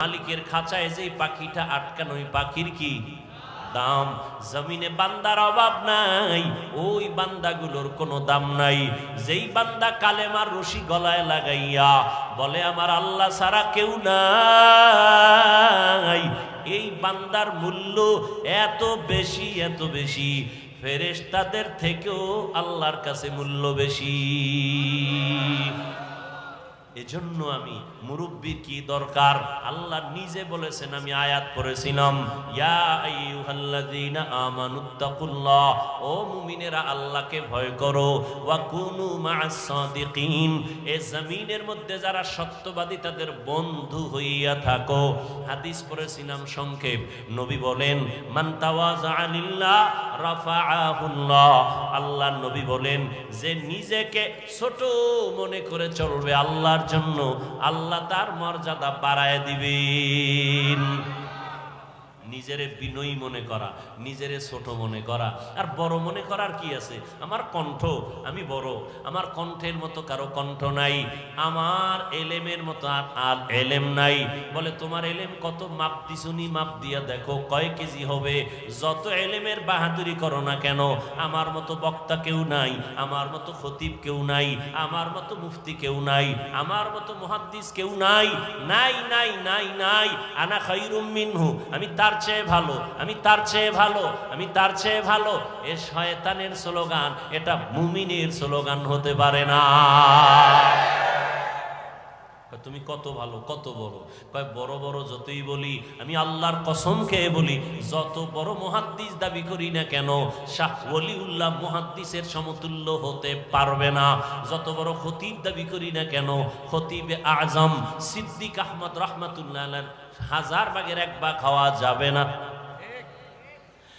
মালিকের খাঁচায় যে পাখিটা আটকানো, ওই পাখির কি দাম? জমিনে বান্দার অভাব নাই, ওই বান্দাগুলোর কোনো দাম নাই। যেই বান্দা কালেমার রশি গলায় লাগাইয়া বলে, আমার আল্লাহ ছাড়া কেউ নাই। এই বান্দার মূল্য এত বেশি এত বেশি। ফেরেশতাদের থেকেও আল্লাহর কাছে মূল্য বেশি। এজন্য আমি মুরব্বীর কি দরকার? আল্লাহ নিজে বলেছেন, আমি আয়াত পড়েছিলাম ও মুমিনেরা আল্লাহকে ভয় করো এ জমিনের মধ্যে যারা সত্যবাদী, তাদের বন্ধু হইয়া থাকো। হাদিস পড়েছিলাম সংক্ষেপ। নবী বলেন আল্লাহ নবী বলেন, যে নিজেকে ছোট মনে করে চলবে, আল্লাহর জন্য আল্লাহ তার মর্যাদা বাড়ায় দিবেন। নিজেরে বিনয়ী মনে করা, নিজেরে ছোট মনে করা। আর বড় মনে করার কি আছে? আমার কণ্ঠ, আমি বড়। আমার কণ্ঠের মতো কারও কণ্ঠ নাই। আমার এলেমের মতো আর আর এলেম নাই। বলে, তোমার এলেম কত? মাপ দিছুনি মাপ দিয়া দেখো, কয় কেজি হবে? যত এলেমের বাহাদুরি করো না কেন? আমার মতো বক্তা কেউ নাই। আমার মতো খতিব কেউ নাই। আমার মতো মুফতি কেউ নাই। আমার মতো মুহাদ্দিস কেউ নাই। নাই নাই নাই নাই। আনা খাইরুম মিনহু। আমি তার চেয়ে ভালো, আমি তার চেয়ে ভালো, আমি তার চেয়ে ভালো। এ শয়তানের স্লোগান, এটা মুমিনের স্লোগান হতে পারে না। তুমি কত ভালো, কত বড়। কয়, বড় বড় যতই বলি, আমি আল্লাহর কসম খেয়ে বলি, যত বড় মহাদ্দিস দাবি করি না কেন, শাহ ওলিউল্লাহ মহাদ্দিসের সমতুল্য হতে পারবে না। যত বড় খতিব দাবি করি না কেন, খতিবে আজম, সিদ্দিক আহমদ রহমাতুল্লাহ হাজার ভাগের এক ভাগ খাওয়া যাবে না।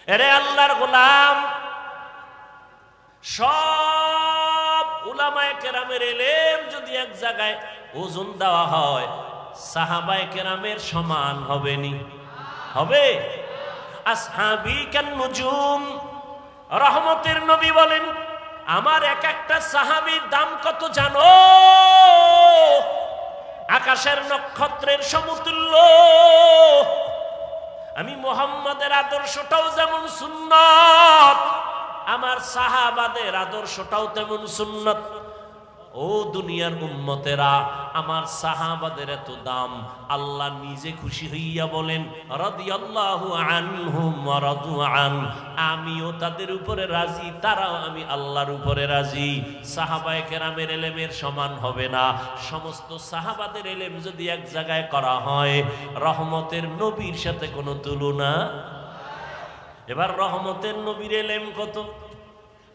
এরে আল্লাহর গোলাম, সব উলামায়ে কেরামের এলেম যদি এক জায়গায় ওজন দেওয়া হয়, সাহাবায় কেরামের সমান হবে নি। হবে? রহমতের নবী বলেন, আমার এক একটা সাহাবির দাম কত জানো? আকাশের নক্ষত্রের সমতুল্য। আমি মোহাম্মদের আদর্শটাও যেমন সুন্নত আমার সাহাবাদের আদর্শটাও তেমন সুন্নত। ও দুনিয়ার উম্মতেরা, আমার সাহাবাদের এত দাম। আল্লাহ নিজে খুশি হইয়া বলেন আমিও তাদের উপরে রাজি, তারাও আমি আল্লাহর উপরে রাজি। সাহাবায় কেরামের এলেমের সমান হবে না। সমস্ত সাহাবাদের এলেম যদি এক জায়গায় করা হয়, রহমতের নবীর সাথে কোনো তুলনা? এবার রহমতের নবীর এলেম কত?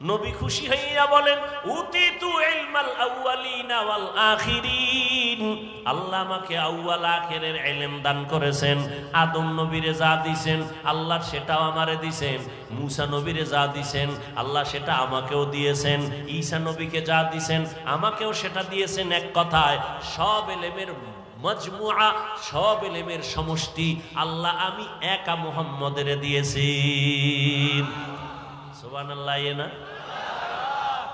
নবী খুশি হইয়া বলেন, উতিতু ইলমাল আউয়ালিনা ওয়াল আখিরিন। আল্লাহ আমাকে আউয়াল আখিরের ইলম দান করেছেন, আদম নবীরে যা দিছেন, আল্লাহ সেটাও আমারে দিছেন, মুসা নবীরে যা দিছেন, আল্লাহ সেটা আমাকেও দিয়েছেন, ঈসা নবীকে যা দিছেন, আমাকেও সেটা দিয়েছেন এক কথায়, সব এলেমের মজমুআ, সব এলেমের সমষ্টি আল্লাহ আমি একা মুহাম্মদের দিয়েছি।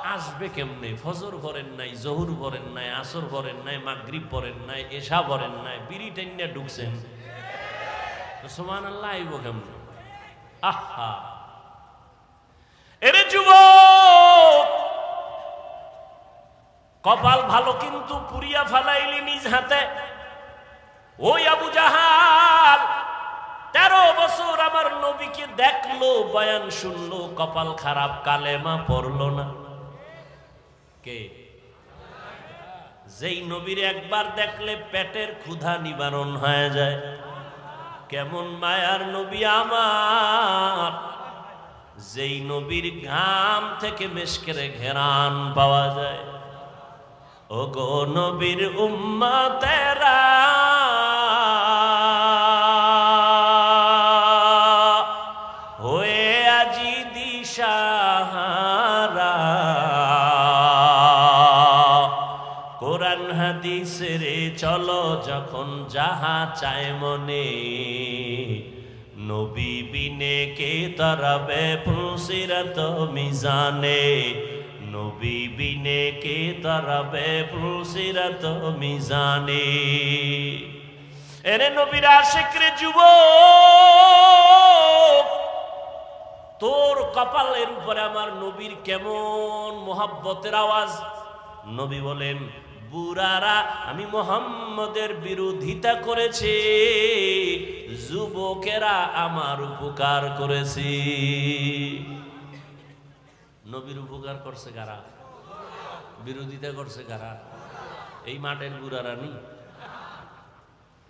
আসবে কেমনে? ফজর ভরেন নাই, জহুর ভরেন নাই, আসর ভরেন নাই, মাগরিব ভরেন নাই, এশা ভরেন নাই বিড়ি টেন্যা ঢুকছেন। সুমান আল্লাহ আইব কেমনে? আহা! এরে যুবক! কপাল ভালো কিন্তু পুরিয়া ফালাইলি নিজ হাতে। ওই আবু জাহাল তেরো বছর আমার নবীকে দেখল বয়ান শুনলো, কপাল খারাপ, কালেমা পড়ল না। কে? যেই নবীর একবার দেখলে পেটের ক্ষুধা নিবারণ হয়ে যায়। কেমন মায়ার নবী আমার। যেই নবীর ঘাম থেকে মেশকেরে ঘেরান পাওয়া যায়। ও গো নবীর উম্মা তেরা কোরআন হাদিস রে চলো যখন যাহা চায় মনে। নবী বিনে কে তরবে ফুলসিরত মিজানে। নবী বিনে কে তরবে ফুলসিরত মিজানে। এরে নবীর আশেকরে যুব তোর কপালের উপরে আমার নবীর কেমন মোহাব্বতের আওয়াজ? নবী বলেন বুড়ারা, আমি মোহাম্মদের বিরোধিতা করেছে, যুবকেরা আমার উপকার করেছে। নবীর উপকার করছে কারা? বিরোধিতা করছে কারা? এই মাঠের বুড়ারা নি?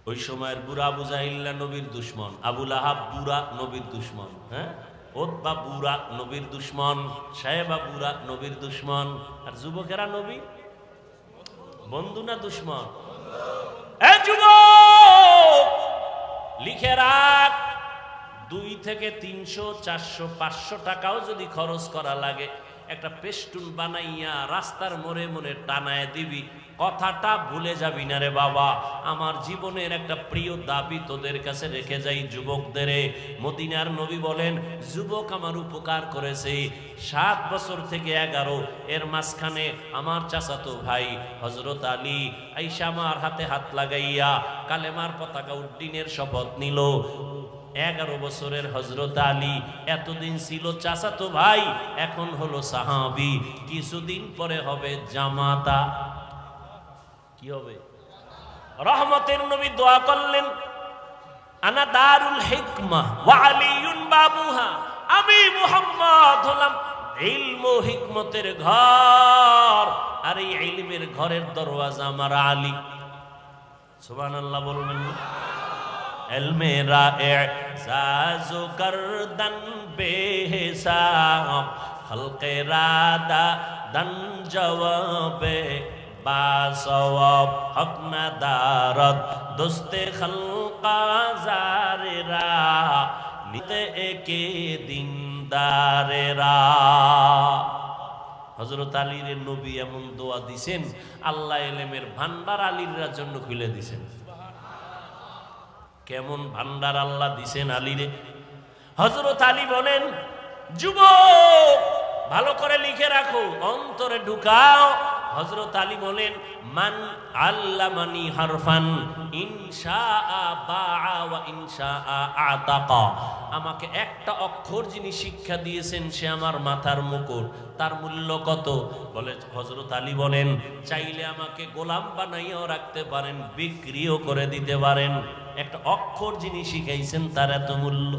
ওই সময়ের বুড়া বুঝাইল্লা নবীর দুশ্মন, আবুল আহাব বুড়া নবীর দুশ্মন হ্যাঁ? ওতবা বুড়া নবীর দুশ্মন, সাহেবা বুড়া নবীর দুশ্মন, আর যুবকেরা নবী? বন্ধু না দুশ্মন? লিখে রাখ, দুই থেকে তিনশো, চারশো, পাঁচশো টাকাও যদি খরচ করা লাগে, একটা পেস্টুন বানাইয়া রাস্তার মোড়ে মোড়ে টানায় দিবি। কথাটা ভুলে যাবি না রে বাবা। আমার জীবনের একটা প্রিয় দাবি তোদের কাছে রেখে যাই যুবকদের মদিনার নবী বলেন, যুবক আমার উপকার করেছে। সাত বছর থেকে এগারো, এর মাঝখানে আমার চাচাতো ভাই হজরত আলী আইসা আমার হাতে হাত লাগাইয়া কালেমার পতাকা উড্ডিনের শপথ নিল। এগারো বছরের হজরত আলী এতদিন ছিল চাচাতো ভাই, এখন হলো সাহাবি। কিছুদিন পরে হবে জামাতা। কি হবে? রহমতের নবী দোয়া করলেন, আনা দারুল হিকমা ওয়া আলিউন বাবুহা। আমি মুহাম্মদ হলাম ইলম হিকমতের ঘর। আর এই ইলমের ঘরের দরওয়াজা আমার আলী। সুবহানাল্লাহ বলবেন না। এলমে রাজু করদন বেহসাম খলকে রাদা দন জবাবে বাসওয়াব হকনা দোস্তে খালকা নিতে একে দিন হজরত আলীর নবী এমন দোয়া দিছেন, আল্লাহ এলেমের ভান্ডার আলীর জন্য খুলে দিছেন। কেমন ভান্ডার আল্লাহ দিছেন আলীরে? হজরত আলী বলেন, যুবক, ভালো করে লিখে রাখো, অন্তরে ঢুকাও হজরত আলী বলেন, মান আল্লামানি হারফান ইনশা আতাকা। আমাকে একটা অক্ষর যিনি শিক্ষা দিয়েছেন, সে আমার মাথার মুকুট। তার মূল্য কত? বলে হজরত আলী বলেন, চাইলে আমাকে গোলাম বানাইয়াও রাখতে পারেন, বিক্রিও করে দিতে পারেন। একটা অক্ষর যিনি শিখাইছেন, তার এত মূল্য।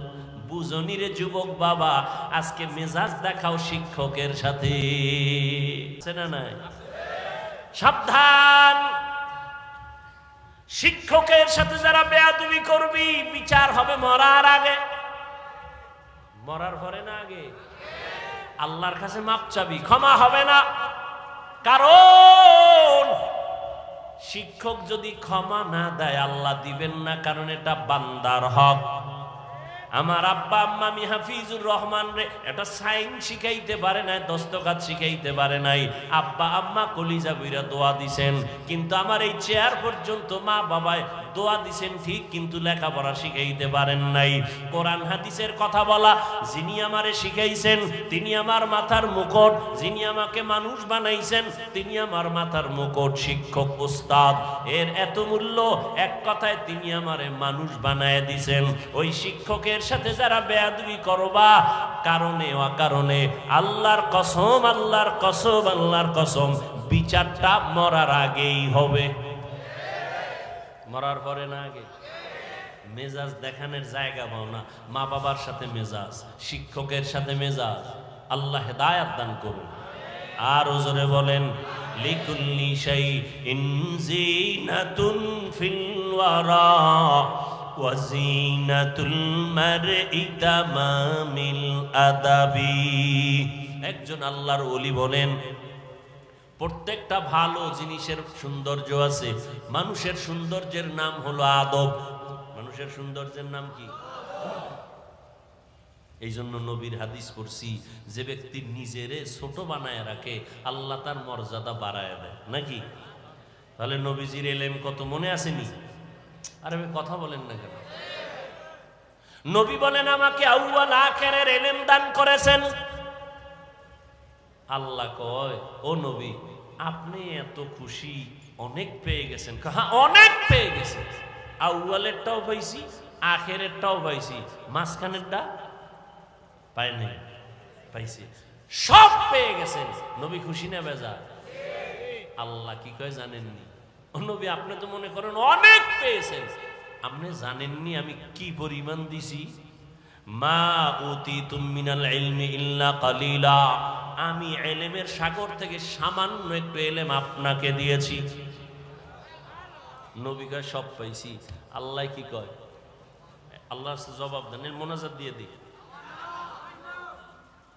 বুঝনি রে যুবক বাবা, আজকে মেজাজ দেখাও শিক্ষকের সাথে। না নাই? সাবধান। শিক্ষকের সাথে যারা বেয়াদুবি করবি, বিচার হবে মরার আগে। মরার পরে না আগে? আল্লাহর কাছে মাপ চাবি, ক্ষমা হবে না। কারণ শিক্ষক যদি ক্ষমা না দেয়, আল্লাহ দিবেন না, কারণ এটা বান্দার হক। আমার আব্বা আম্মা আমি হাফিজুর রহমান রে, এটা সাইন শিখাইতে পারে নাই দস্তকাত শিখাইতে পারে নাই। আব্বা আম্মা কলিজা বইরা দোয়া দিছেন। কিন্তু আমার এই চেয়ার পর্যন্ত মা বাবায় দোয়া দিছেন ঠিক, কিন্তু লেখাপড়া শিখাইতে পারেন নাই। কোরআন হাদিসের কথা বলা, যিনি আমারে শিখাইছেন, তিনি আমার মাথার মুকুট, যিনি আমাকে মানুষ বানাইছেন, তিনি আমার মাথার মুকুট, শিক্ষক, উস্তাদ। এর এত মূল্য, এক কথায় তিনি আমারে মানুষ বানায় দিছেন। ওই শিক্ষকের সাথে যারা বেয়াদবি করবা, কারণে অকারণে, আল্লাহর কসম আল্লাহর কসম আল্লাহর কসম, বিচারটা মরার আগেই হবে। মরার পরে না আগে? মেজাজ দেখানোর জায়গা পাও না। মা বাবার সাথে মেজাজ, শিক্ষকের সাথে মেজাজ। আল্লাহ হেদায়াত দান করুন। আর ওজরে বলেন, লিকুল্লি শাই ইনজিনাতুন ফিল ওয়ারা ওয়াজিনাতুল আদাবি। একজন আল্লাহর ওলি বলেন প্রত্যেকটা ভালো জিনিসের সৌন্দর্য আছে। মানুষের সৌন্দর্যের নাম হলো আদব। মানুষের সৌন্দর্যের নাম কি? এই জন্য নবীর হাদিস পড়ছি, যে ব্যক্তি নিজেরে ছোট বানায় রাখে, আল্লাহ তার মর্যাদা বাড়ায় দেয়। নাকি? তাহলে নবীজির এলেম কত মনে আসেনি? আর আমি কথা বলেন না কেন? নবী বলেন, আমাকে আউয়াল আখেরের এলেম দান করেছেন। আল্লাহ কয়, ও নবী, আপনি এত খুশি, অনেক পেয়ে গেছেন। হ্যাঁ অনেক পেয়ে গেছেন আউয়ালেরটাও পাইছি, আখেরেরটাও পাইছি। মাঝখানেরটা পাই নাই, পাইছি। সব পেয়ে গেছেন। নবী খুশি না বেজা? আল্লাহ কি কয়, জানেননি? ও নবী, আপনি তো মনে করেন অনেক পেয়েছেন। আপনি জানেননি আমি কি পরিমাণ দিছি? মা উতি তুমিনাল ইলমি ইল্লা কালিলা। আমি এলেমের সাগর থেকে সামান্য একটু এলেম আপনাকে দিয়েছি। নবী কয়, সব পাইছি। আল্লাহ কি কয়? আল্লাহর কাছে জবাব দেন মোনাজাত দিয়ে দিই।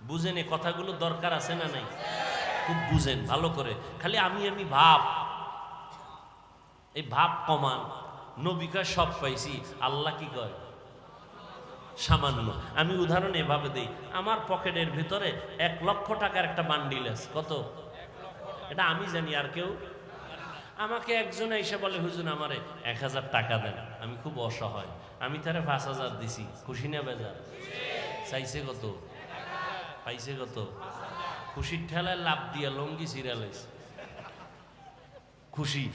বুঝেন কথাগুলো দরকার আছে না নাই? খুব বুঝেন, ভালো করে। খালি আমি আমি ভাব। এই ভাব কমান। নবিকা সব পাইছি। আল্লাহ কি কয়? সামান্য। আমি উদাহরণ এভাবে দিই। আমার পকেটের ভিতরে এক লক্ষ টাকার একটা বান্ডিল আছে। কত? এটা আমি জানি, আর কেউ? আমাকে একজন এসে বলে, হুজুর, আমারে এক হাজার টাকা দেন। আমি খুব অসহায়। আমি তারে পাঁচ হাজার দিছি। খুশি না বেজার? চাইছে কত? পাইছে কত? খুশির ঠেলায় লাভ দিয়া লঙ্গি সিরিয়ালাইছে খুশি।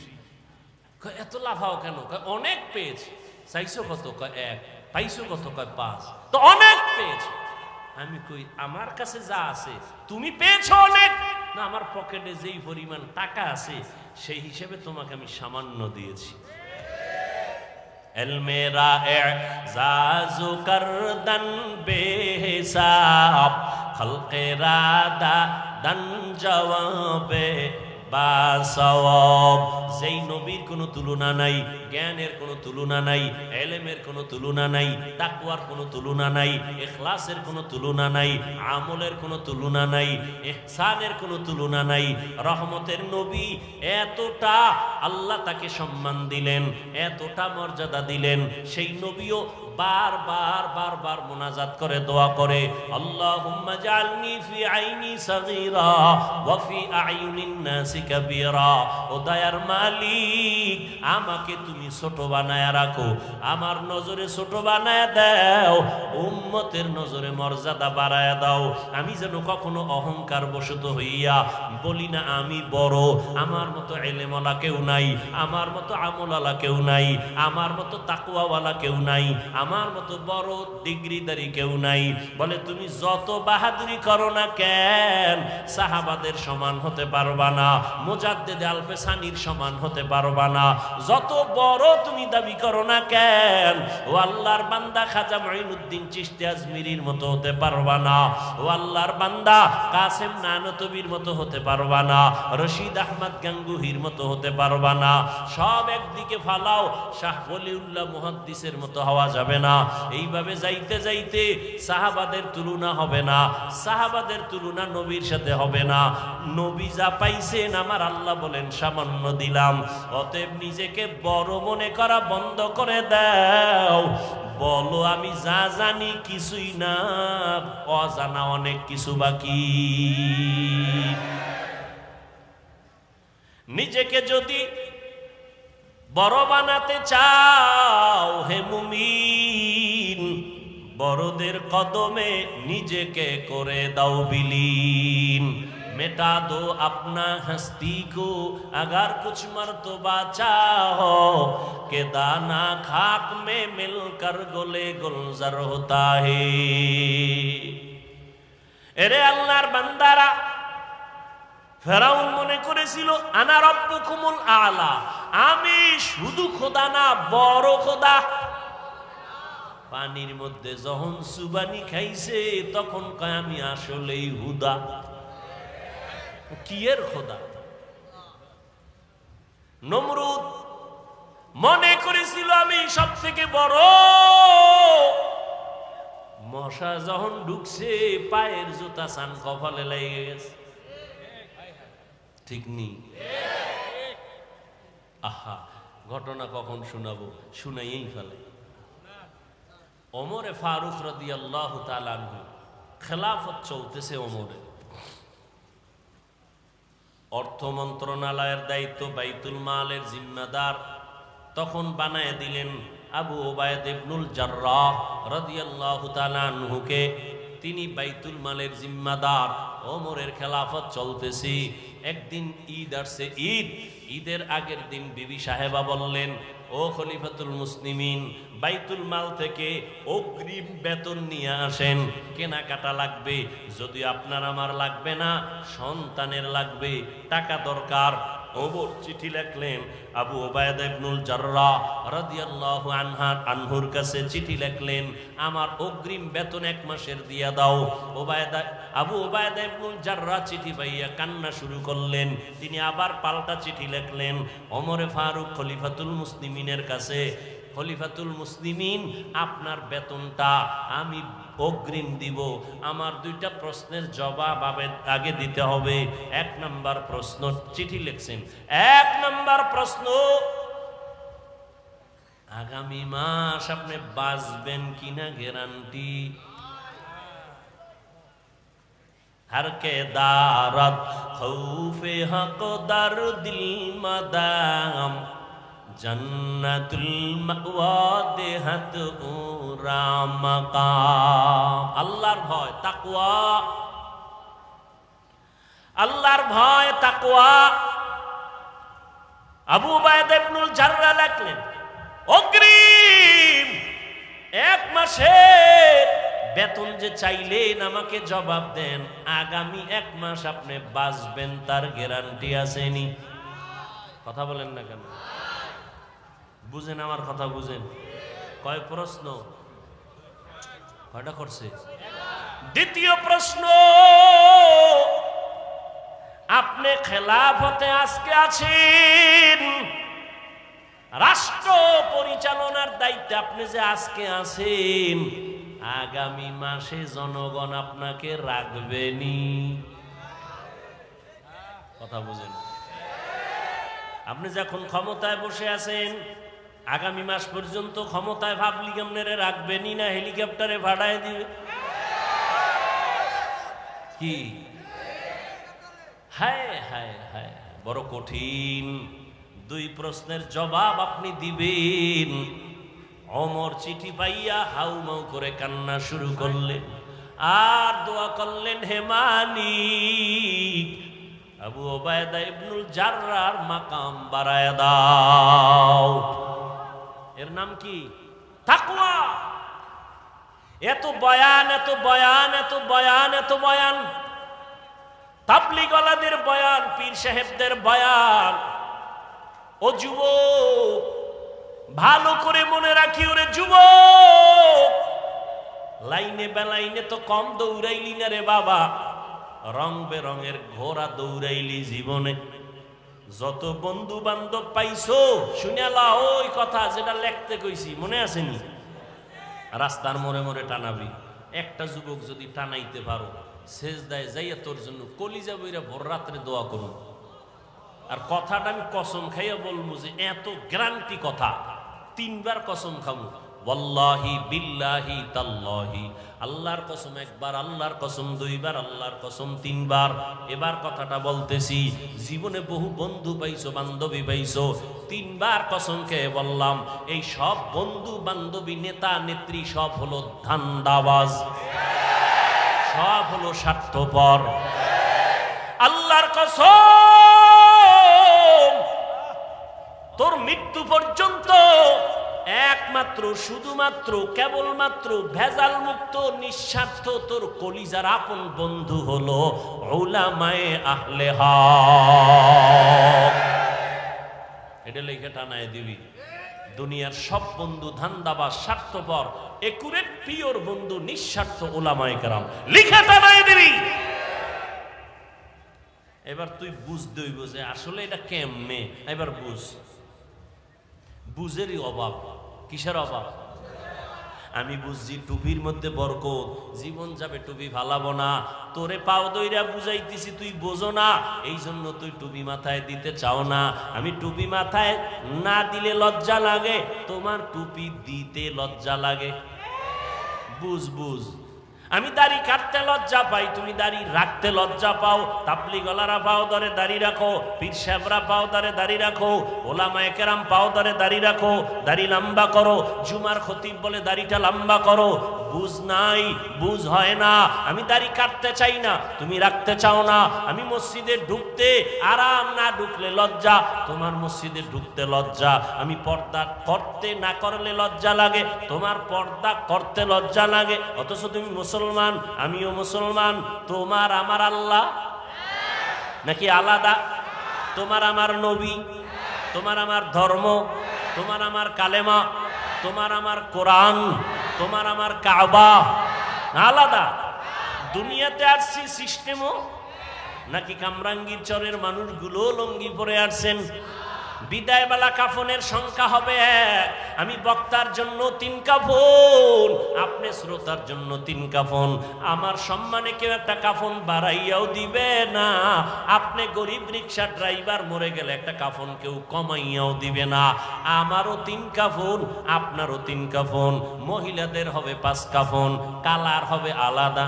এত লাফাও কেন? অনেক পেয়েছি। চাইছো কত? এক। পাইছো কত কয় পাঁচ তো অনেক পেয়েছি। আমি কই, আমার কাছে যা আছে, তুমি পেয়েছ অনেক? না, আমার পকেটে যেই পরিমাণ টাকা আছে, সেই হিসেবে তোমাকে আমি সামান্য দিয়েছি। এলমেরা জাজু রাদা দন জবাবে বাসওয়াব যেই নবীর কোনো তুলনা নাই, জ্ঞানের কোনো তুলনা নাই, এলেমের কোনো তুলনা নাই, তাকওয়ার কোনো তুলনা নাই, ইখলাসের কোনো তুলনা নাই, আমলের কোনো তুলনা নাই, ইহসানের কোনো তুলনা নাই, রহমতের নবী এতটা আল্লাহ তাকে সম্মান দিলেন, এতটা মর্যাদা দিলেন, সেই নবীও বার বার বার বার মোনাজাত করে, দোয়া করে, আল্লাহুম্মা মালিক, আমাকে তুমি ছোট বানায় রাখো, আমার নজরে ছোট বানায় দাও, উম্মতের নজরে মর্যাদা বাড়ায় দাও। আমি যেন কখনো অহংকার বশত হইয়া বলি না, আমি বড়, আমার মতো এলেমলা কেউ নাই, আমার মতো আমলালা কেউ নাই, আমার মতো তাকুয়াওয়ালা কেউ নাই আমার মতো বড় ডিগ্রিদারি কেউ নাই। বলে, তুমি যত বাহাদুরি করো না কেন, সাহাবাদের সমান হতে পারবা না, মুজাদ্দেদে আলফে সানির সমান হতে পারবা না। যত বড় তুমি দাবি করো না কেন, ও আল্লাহর বান্দা খাজা মঈনুদ্দিন চিশতি আজমিরির মতো হতে পারবা না। ও আল্লাহর বান্দা কাসেম নানতবির মতো হতে পারবা না। রশিদ আহমদ গাঙ্গুহির মতো হতে পারবা না। সব একদিকে ফালাও, শাহ বলিউল্লাহ মুহাদ্দিসের মতো হওয়া যাবে না। এইভাবে যাইতে যাইতে সাহাবাদের তুলনা হবে না। সাহাবাদের তুলনা নবীর সাথে হবে না। নবী যা পাইছেন আমার আল্লাহ বলেন, সামান্য দিলাম। অতএব নিজেকে বড় মনে করা বন্ধ করে দাও। বলো, আমি যা জানি কিছুই না, অজানা অনেক কিছু বাকি। নিজেকে যদি বড় বানাতে চাও হে মুমিন বড়দের কদমে নিজেকে করে দাও বিলীন मेटा दो अपना हस्ती को अगर कुछ मर्तबा चाहो के दाना खाक में मिलकर गोले गुलजर होता है এরে আল্লাহর বান্দারা ফেরাউন মনে করেছিল, আনা রব্বুকুমুল আলা। আমি শুধু খোদা না, বড় খোদা। পানির মধ্যে যখন সুবানি খাইছে, তখন কয়, আমি আসলেই হুদা। কিয়ের খোদা? নমরুদ মনে করেছিল, আমি সব থেকে বড়। মশা যখন ঢুকছে, পায়ের জুতা সান কপালে লেগে গেছে। ঠিক নেই। আহা, ঘটনা কখন শোনাবো? শুনাইয়েই ফেলে। অমরে ফারুক রদি আল্লাহ খেলাফত চলতেছে অমরে অর্থ মন্ত্রণালয়ের দায়িত্ব বাইতুল মালের জিম্মাদার। তখন বানায় দিলেন আবু ওবায়দ ইবনুল জার্রাহ রাদিয়াল্লাহু তাআলা আনহুকে। তিনি বাইতুল মালের জিম্মাদার, ওমরের খেলাফত চলতেছি। একদিন ঈদ আসছে, ঈদ। ঈদের আগের দিন বিবি সাহেবা বললেন, ও খলিফাতুল মুসলিমিন, বাইতুল মাল থেকে অগ্রিম বেতন নিয়ে আসেন। কেনাকাটা লাগবে, যদি আপনার আমার লাগবে না, সন্তানের লাগবে, টাকা দরকার। ওমর চিঠি লেখলেন আবু ওবায়দা ইবনুল জাররা রাদিয়াল্লাহু আনহার আনহুর কাছে চিঠি লেখলেন, আমার অগ্রিম বেতন এক মাসের দিয়া দাও। ওবায়দা আবু ওবায়দা ইবনুল জাররা চিঠি পাইয়া কান্না শুরু করলেন। তিনি আবার পাল্টা চিঠি লেখলেন, ওমরে ফারুক খলিফাতুল মুসলিমিনের কাছে, খলিফাতুল মুসলিমিন, আপনার বেতনটা আমি অগ্রিম দিব। আমার দুইটা প্রশ্নের জবাব আগে দিতে হবে। এক নাম্বার প্রশ্ন, চিঠি লিখছেন। এক নাম্বার প্রশ্ন, আগামী মাস আপনি বাঁচবেন কিনা গ্যারান্টি? ہر কে দারত, খৌফে হক দার দিল মাদাম। জন্নতুল মাওয়া দেহাত ওরা আল্লাহর ভয় তাকুয়া আল্লাহর ভয় তাকুয়া আবু বায়দ ইবনুল জাররা লেখলেন, অগ্রিম এক মাসের বেতন যে চাইলেন আমাকে জবাব দেন, আগামী এক মাস আপনি বাঁচবেন, তার গ্যারান্টি আসেনি। কথা বলেন না কেন? বুঝেন আমার কথা, বুঝেন। কয় প্রশ্ন? কয়টা করছে? দ্বিতীয় প্রশ্ন, আপনি খেলাফতে আজকে আছেন। রাষ্ট্র পরিচালনার দায়িত্বে আপনি যে আজকে আছেন, আগামী মাসে জনগণ আপনাকে রাখবেনি। কথা বুঝেন। আপনি যখন ক্ষমতায় বসে আছেন আগামী মাস পর্যন্ত ক্ষমতায় ভাবলি আপনারে রাখবেনি না হেলিকপ্টারে ভাড়ায় দিবে। কি? হায় হায় হায়, বড় কঠিন। দুই প্রশ্নের জবাব আপনি দিবেন। অমর চিঠি পাইয়া হাউ মাউ করে কান্না শুরু করলেন আর দোয়া করলেন হেমানিক আবু ওবায়দা ইবনুল জাররার মাকাম বাড়ায় দাও। এর নাম কি? তাকওয়া। এত বয়ান এত বয়ান এত বয়ান এত বয়ান। তাবলিগলাদের বয়ান, পীর সাহেবদের বয়ান। ও যুবক, ভালো করে মনে রাখি ওরে যুবক। লাইনে বেলাইনে তো কম দৌড়াইলি না রে বাবা। রং বেরঙের ঘোড়া দৌড়াইলি জীবনে। যত বন্ধু বান্ধব পাইছো শুনিয়ালা ওই কথা যেটা লেখতে কইছি, মনে আসেনি রাস্তার মোড়ে মোড়ে টানাবি। একটা যুবক যদি টানাইতে পারো শেষ দায় যাইয়া তোর জন্য কলিজা বইরা ভোর রাত্রে দোয়া করুন আর কথাটা আমি কসম খাইয়া বলব যে, এত গ্যারান্টি কথা। তিনবার কসম খাব। ওয়াল্লাহি বিল্লাহি তাল্লাহি। আল্লাহর কসম একবার, আল্লাহর কসম দুইবার, আল্লাহর কসম তিনবার। এবার কথাটা বলতেছি, জীবনে বহু বন্ধু পাইছো, বান্ধবী পাইছো, তিনবার কসম খেয়ে বললাম, এই সব বন্ধু, বান্ধবী, নেতা, নেত্রী সব হলো ধান্দাবাজ। সব হলো স্বার্থপর। আল্লাহর কসম, তোর মৃত্যু পর্যন্ত একমাত্র, শুধুমাত্র, কেবলমাত্র ভেজাল মুক্ত নিঃস্বার্থ তোর কলিজার আপন বন্ধু হলো ওলামায়ে আহলে হক। এটা লিখে টানায় দিবি। দুনিয়ার সব বন্ধু ধান্দাবাজ, স্বার্থপর, একুরেট, পিওর বন্ধু, নিঃস্বার্থ ওলামায়ে কেরাম। লিখে টানায় দিবি। এবার তুই বুঝতে হইব যে আসলে এটা কেমনে? এবার বুঝ। বুঝেরই অভাব। কিসের অভাব? আমি বুঝছি টুপির মধ্যে বরকত। জীবন যাবে টুপি ফালাবো না। তোরে পাও দইরা বুঝাইতেছি, তুই বোঝো না। এই জন্য তুই টুপি মাথায় দিতে চাও না। আমি টুপি মাথায় না দিলে লজ্জা লাগে। তোমার টুপি দিতে লজ্জা লাগে। বুঝ বুঝ। আমি দাড়ি কাটতে লজ্জা পাই, তুমি দাড়ি রাখতে লজ্জা পাও। তাপলি গলারা পাও ধরে দাড়ি রাখো, পীর সাহেবরা পাও ধরে দাড়ি রাখো, ওলামা একেরাম পাও ধরে দাড়ি রাখো, দাড়ি লম্বা করো, জুমার খতিব বলে দাড়িটা লম্বা করো। বুঝ নাই, বুঝ হয় না, আমি দাড়ি কাটতে চাই না, তুমি রাখতে চাও না। আমি মসজিদে ঢুকতে আরাম না ঢুকলে লজ্জা, তোমার মসজিদে ঢুকতে লজ্জা। আমি পর্দা করতে না করলে লজ্জা লাগে, তোমার পর্দা করতে লজ্জা লাগে, অথচ তুমি মুসলমান আমিও মুসলমান। তোমার আমার আল্লাহ? নাকি আলাদা? তোমার আমার নবী? তোমার আমার ধর্ম? তোমার আমার কালেমা? তোমার আমার কোরআন? তোমার আমার কাবা? আলাদা। দুনিয়াতে আসছি সিস্টেমও? নাকি কামরাঙ্গীর চরের মানুষগুলো লঙ্গি পরে আসছেন? বিদায়বেলা কাফনের সংখ্যা হবে এক। আমি বক্তার জন্য তিন কাফন। আপনি শ্রোতার জন্য তিন কাফন। আমার সম্মানে কেউ একটা কাফন বাড়াইয়াও দিবে না। আপনি গরিব রিক্সা ড্রাইভার মরে গেলে একটা কাফন কেউ কমাইয়াও দিবে না। আমারও তিন কাফন, আপনারও তিন কাফন। মহিলাদের হবে পাঁচ কাফন, কালার হবে আলাদা।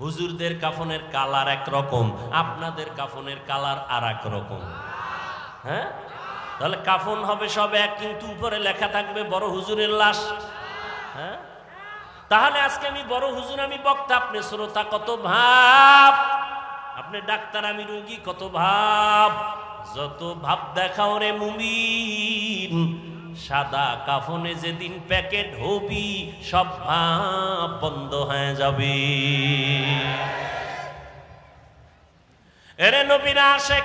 হুজুরদের কাফনের কালার এক রকম আপনাদের কাফনের কালার আর এক রকম। হ্যাঁ? তাহলে কাফন হবে সব এক, কিন্তু উপরে লেখা থাকবে বড় হুজুরের লাশ। হ্যাঁ? তাহলে আজকে আমি বড় হুজুর, আমি বক্তা, আপনি শ্রোতা, কত ভাব। আপনি ডাক্তার, আমি রোগী, কত ভাব। যত ভাব দেখাও রে মুমিন, সাদা কাফনে যেদিন প্যাকেট হবি, সব ভাব বন্ধ হয়ে যাবে। এরে নবীরা শেখ